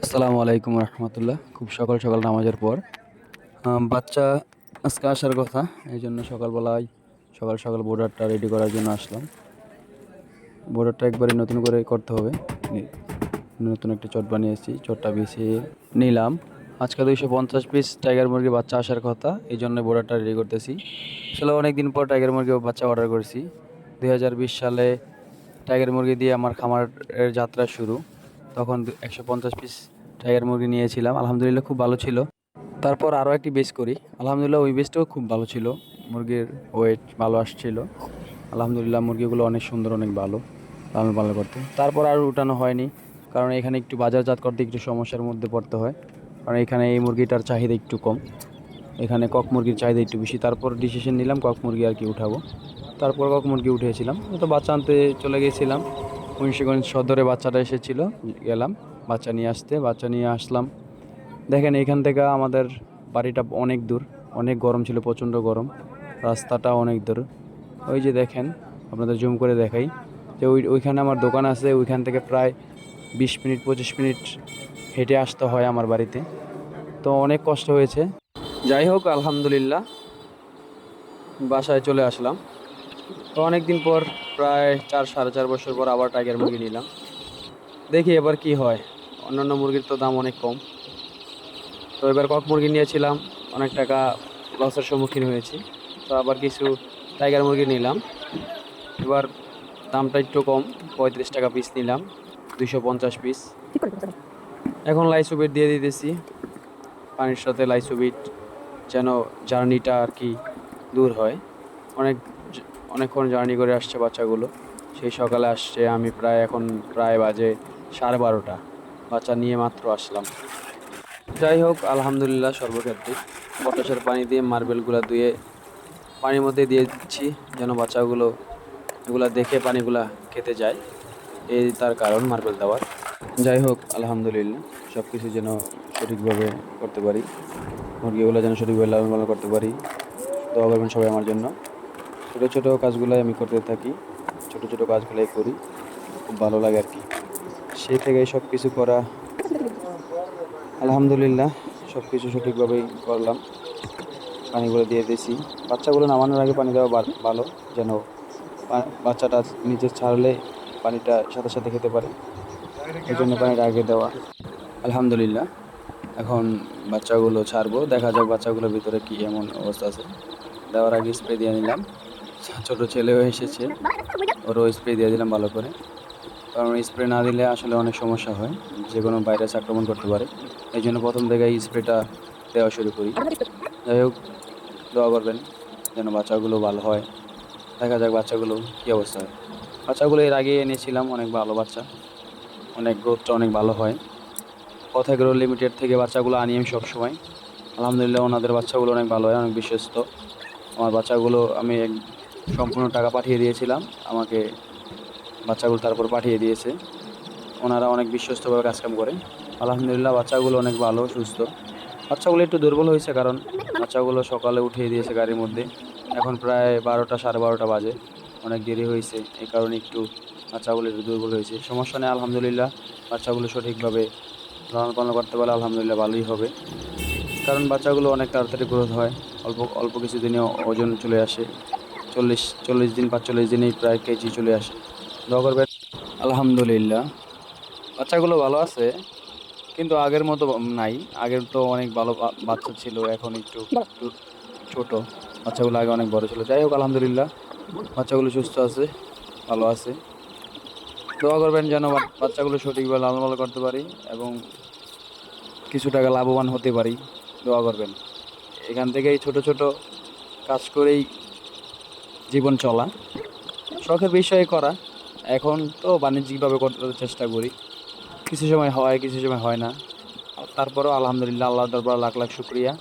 আসসালামু আলাইকুম রহমতুল্লাহ। খুব সকাল সকাল নামাজের পর। বাচ্চা আজকে আসার কথা, এই জন্য সকালবেলায় সকাল সকাল বোর্ডারটা রেডি করার জন্য আসলাম। বোর্ডারটা একবারে নতুন করে করতে হবে। নতুন একটা চট বানিয়েছি, চটটা বিছিয়ে নিলাম। আজকে দুইশো পঞ্চাশ পিস টাইগার মুরগির বাচ্চা আসার কথা, এই জন্য বোর্ডারটা রেডি করতেছি। আসলে অনেক দিন পর টাইগার মুরগি বাচ্চা অর্ডার করেছি। দুই হাজার বিশ সালে টাইগার মুরগি দিয়ে আমার খামারের যাত্রা শুরু। তখন একশো পঞ্চাশ পিস টাইগার মুরগি নিয়েছিলাম। আলহামদুলিল্লাহ খুব ভালো ছিল। তারপর আরও একটি বেস করি। আলহামদুলিল্লাহ ওই বেসটাও খুব ভালো ছিল। মুরগির ওয়েট ভালো আসছিল। আলহামদুলিল্লাহ মুরগিগুলো অনেক সুন্দর, অনেক ভালো, লালন পালন করতে। তারপর আর উঠানো হয়নি। কারণ এখানে একটু বাজারজাত করতে একটু সমস্যার মধ্যে পড়তে হয়। কারণ এখানে এই মুরগিটার চাহিদা একটু কম। এখানে কক মুরগির চাহিদা একটু বেশি। তারপর ডিসিশন নিলাম, কক মুরগি আর কি উঠাবো। তারপর কক মুরগি উঠিয়েছিলাম তো বাচ্চা আনতে চলে গিয়েছিলাম মুন্সিগঞ্জ সদরে বাচ্চাটা এসেছিল, গেলাম, বাচ্চা নিয়ে আসতে, বাচ্চা নিয়ে আসলাম। দেখেন, এখান থেকে আমাদের বাড়িটা অনেক দূর, অনেক গরম ছিল, প্রচণ্ড গরম, রাস্তাটা অনেক দূর। ওই যে দেখেন, আপনাদের জুম করে দেখাই, যে ওই ওইখানে আমার দোকান আছে, ওইখান থেকে প্রায় বিশ মিনিট, পঁচিশ মিনিট হেঁটে আসতে হয় আমার বাড়িতে। তো অনেক কষ্ট হয়েছে। যাই হোক, আলহামদুলিল্লাহ, বাসায় চলে আসলাম। তো অনেক দিন পর প্রায় চার, সাড়ে চার বছর পর আবার টাইগার মুরগি নিলাম। দেখি এবার কি হয়। অন্যান্য মুরগির তো দাম অনেক কম। তো এবার কক মুরগি নিয়েছিলাম, অনেক টাকা লসের সম্মুখীন হয়েছি। তো আবার কিছু টাইগার মুরগি নিলাম। এবার দামটা একটু কম, পঁয়ত্রিশ টাকা পিস নিলাম, দুইশো পঞ্চাশ পিস এখন লাইসুবিট দিয়ে দিতেছি। পানির সাথে লাইসুবিট যেন জার্নিটা আর কি দূর হয়। অনেক অনেকক্ষণ জার্নি করে আসছে বাচ্চাগুলো। সেই সকালে আসছে, আমি প্রায় এখন প্রায় বাজে সাড়ে বারোটা। বাচ্চা নিয়ে মাত্র আসলাম। যাই হোক, আলহামদুলিল্লাহ সর্বক্ষেত্রে। পটাশের পানি দিয়ে মার্বেলগুলো ধুয়ে পানির মধ্যে দিয়ে দিচ্ছি, যেন বাচ্চাগুলো, এগুলো দেখে পানিগুলা খেতে যায়। এই তার কারণ, মার্বেল দেওয়ার। যাই হোক, আলহামদুলিল্লাহ সব কিছু যেন সঠিকভাবে করতে পারি। মুরগিগুলো যেন সঠিকভাবে লালন পালন করতে পারি। দোয়া করবেন সবাই আমার জন্য। ছোটো ছোটো কাজগুলাই আমি করতে থাকি, ছোটো ছোটো কাজগুলাই করি, খুব ভালো লাগে আর কি। সেই থেকে সব কিছু করা, আলহামদুলিল্লাহ, সব কিছু সঠিকভাবেই করলাম। পানিগুলো দিয়ে দিয়েছি। বাচ্চাগুলো নামানোর আগে পানি দেওয়া ভালো, যেন বাচ্চাটা নিচে ছাড়লে পানিটা সাথে সাথে খেতে পারে। এই জন্য পানিটা আগে দেওয়া। আলহামদুলিল্লাহ, এখন বাচ্চাগুলো ছাড়বো। দেখা যাক বাচ্চাগুলোর ভিতরে কি এমন অবস্থা আছে। দেওয়ার আগে স্প্রে দিয়ে নিলাম। ছোট ছেলেও এসেছে। ওরও স্প্রে দিয়ে দিলাম ভালো করে। কারণ স্প্রে না দিলে আসলে অনেক সমস্যা হয়। যে কোনো ভাইরাস আক্রমণ করতে পারে। এই জন্য প্রথম থেকে এই স্প্রেটা দেওয়া শুরু করি। যাই হোক, দোয়া করবেন যেন বাচ্চাগুলো ভালো হয়। দেখা যাক বাচ্চাগুলো কী অবস্থা হয়। বাচ্চাগুলো এর আগে এনেছিলাম, অনেক ভালো বাচ্চা। অনেক গ্রোথটা অনেক ভালো হয়। কথা গ্রো লিমিটেড থেকে বাচ্চাগুলো আনি আমি সবসময়। আলহামদুলিল্লাহ ওনাদের বাচ্চাগুলো অনেক ভালো হয়, অনেক বিশ্বস্ত। আমার বাচ্চাগুলো আমি সম্পূর্ণ টাকা পাঠিয়ে দিয়েছিলাম। আমাকে বাচ্চাগুলো তারপর পাঠিয়ে দিয়েছে। ওনারা অনেক বিশ্বস্তভাবে কাজকাম করে। আলহামদুলিল্লাহ, বাচ্চাগুলো অনেক ভালো, সুস্থ। বাচ্চাগুলো একটু দুর্বল হয়েছে কারণ বাচ্চাগুলো সকালে উঠিয়ে দিয়েছে গাড়ির মধ্যে। এখন প্রায় বারোটা, সাড়ে বারোটা বাজে। অনেক দেরি হয়েছে। এই কারণে একটু বাচ্চাগুলো একটু দুর্বল হয়েছে। সমস্যা নেই, আলহামদুলিল্লাহ। বাচ্চাগুলো সঠিকভাবে লালন পালন করতে পারলে আলহামদুলিল্লাহ ভালোই হবে। কারণ বাচ্চাগুলো অনেক তাড়াতাড়ি গ্রোথ হয়। অল্প অল্প কিছু দিনে ওজন চলে আসে। চল্লিশ চল্লিশ দিন পাঁচচল্লিশ দিনেই প্রায় কেজি চলে আসে। দোয়া করবেন আলহামদুলিল্লাহ। বাচ্চাগুলো ভালো আছে, কিন্তু আগের মতো নাই। আগের তো অনেক ভালো বাচ্চা ছিল, এখন একটু ছোট। বাচ্চাগুলো আগে অনেক বড় ছিল। যাই হোক, আলহামদুলিল্লাহ। বাচ্চাগুলো সুস্থ আছে, ভালো আছে। দোয়া করবেন যেন বাচ্চাগুলো সঠিকভাবে লালন পালন করতে পারি এবং কিছু টাকা লাভবান হতে পারি। দোয়া করবেন। এখান থেকেই ছোট ছোট কাজ করেই জীবন চলা। শখের বিষয়ে করা। এখন তো বাণিজ্যিকভাবে করতে চেষ্টা করি। কিছু সময় হয়, কিছু সময় হয় না। তারপরেও আলহামদুলিল্লাহ আল্লাহ দরবার লাখ লাখ শুক্রিয়া।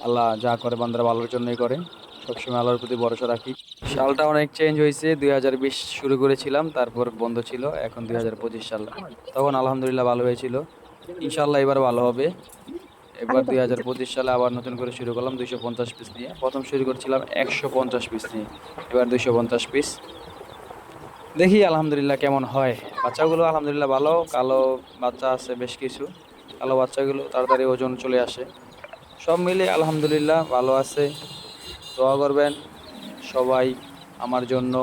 আল্লাহ যা করে বান্দারা ভালোর জন্যই করে। সবসময় আল্লাহর প্রতি ভরসা রাখি। সালটা অনেক চেঞ্জ হয়েছে। দুই হাজার বিশ শুরু করেছিলাম। তারপর বন্ধ ছিল। এখন দুই হাজার পঁচিশ সাল। তখন আলহামদুলিল্লাহ ভালো হয়েছিল। ইনশাল্লাহ এবার ভালো হবে। এবার দুই হাজার পঁচিশ সালে আবার নতুন করে শুরু করলাম দুইশো পঞ্চাশ পিস নিয়ে। প্রথম শুরু করছিলাম একশো পঞ্চাশ পিস নিয়ে। এবার দুইশো পঞ্চাশ পিস দেখি আলহামদুলিল্লাহ কেমন হয়। বাচ্চাগুলো আলহামদুলিল্লাহ ভালো। কালো বাচ্চা আছে বেশ কিছু। কালো বাচ্চাগুলো তাড়াতাড়ি ওজন চলে আসে। সব মিলে আলহামদুলিল্লাহ ভালো আছে। দোয়া করবেন সবাই আমার জন্য।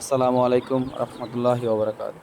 আসসালামু আলাইকুম রহমতুল্লাহি ওবরাকাত